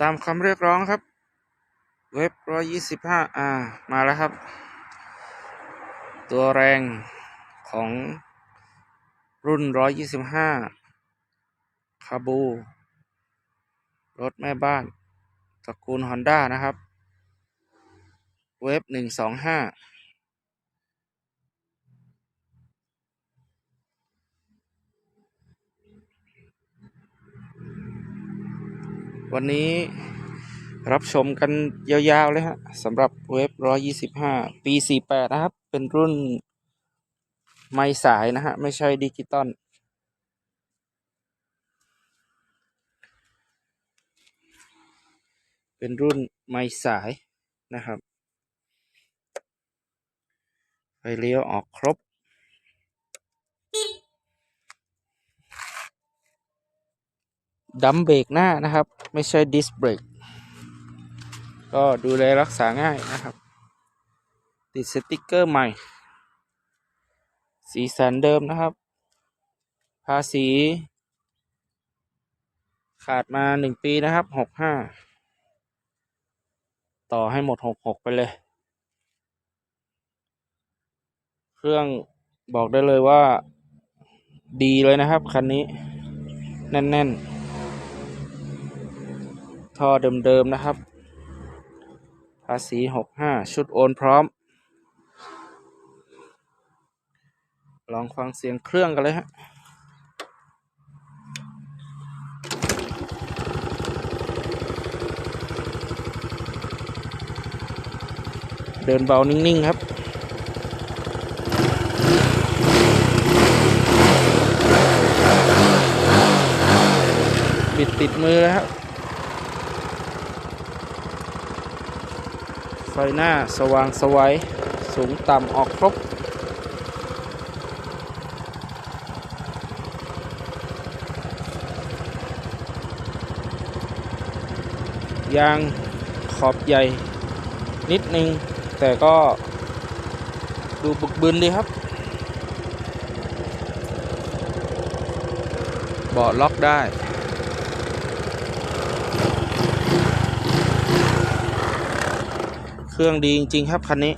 ตามคำเรียกร้องครับ เว็บ 125 อ่า มาแล้วครับ ตัวแรงของรุ่น 125 คาบู รถแม่บ้านตระกูลฮอนด้านะครับ เว็บ 125 วันนี้รับชมกันยาวๆเลยฮะสำหรับเว็บร้อยี่สิบห้าปีสี่แปดนะครับ เป็นรุ่นไม่สายนะฮะ ไม่ใช่ดิจิตอลเป็นรุ่นไม่สายนะครับ ไฟเลี้ยวออกครบ ดัมเบรกหน้านะครับ ไม่ใช่ดิสเบรกก็ดูแลรักษาง่ายนะครับ ติดสติกเกอร์ใหม่ สีสันเดิมนะครับ ภาษี ขาดมาหนึ่งปีนะครับหกห้าต่อให้หมดหกหกไปเลย เครื่องบอกได้เลยว่าดีเลยนะครับ คันนี้ แน่น ๆ ท่อเดิมๆนะครับ ภาษีหกห้าชุดโอนพร้อม ลองฟังเสียงเครื่องกันเลยฮะเดินเบานิ่ง ๆ ครับบิดติดมือแล้วครับ ไฟหน้าสว่างสวัยสูงต่ำออกครบ ยางขอบใหญ่นิดนึง แต่ก็ดูบึกบึนดีครับ เบาะล็อกได้ เครื่องดีจริง ๆ ครับ คันนี้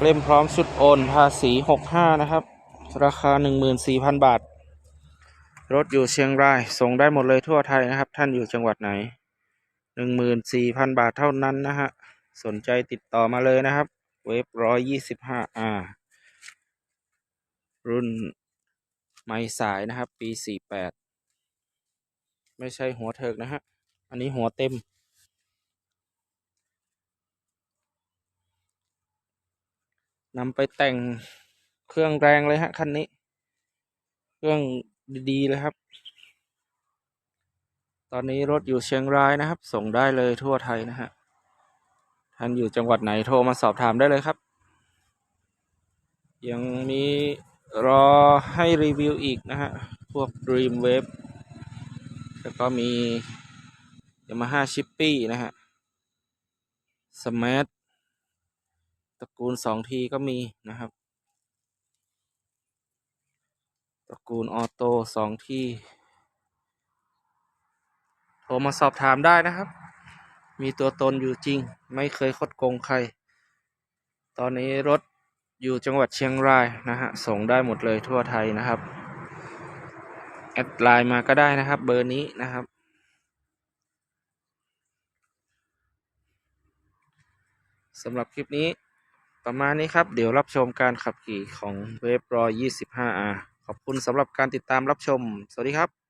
เล่มพร้อมชุดโอนภาษี65นะครับ ราคา14,000บาท รถอยู่เชียงราย ส่งได้หมดเลยทั่วไทยนะครับ ท่านอยู่จังหวัดไหน14,000บาทเท่านั้นนะฮะ สนใจติดต่อมาเลยนะครับ เวฟ125 R รุ่นไม่สายนะครับ ปี48ไม่ใช่หัวเถิกนะฮะ อันนี้หัวเต็ม นำไปแต่งเครื่องแรงเลยฮะคันนี้ เครื่องดีๆเลยครับ ตอนนี้รถอยู่เชียงรายนะครับ ส่งได้เลยทั่วไทยนะฮะท่านอยู่จังหวัดไหนโทรมาสอบถามได้เลยครับ ยังมีรอให้รีวิวอีกนะฮะ พวก Dream Wave แล้วก็มี Yamaha Chippy นะฮะ Smash ตระกูลสองทีก็มีนะครับ ตระกูลออโต้สองทีโทรมาสอบถามได้นะครับ มีตัวตนอยู่จริง ไม่เคยคดโกงใคร ตอนนี้รถอยู่จังหวัดเชียงรายนะฮะ ส่งได้หมดเลยทั่วไทยนะครับ แอดไลน์มาก็ได้นะครับ เบอร์นี้นะครับสำหรับคลิปนี้ ประมาณนี้ครับ เดี๋ยวรับชมการขับขี่ของเวฟรอย 25R ขอบคุณสำหรับการติดตามรับชม สวัสดีครับ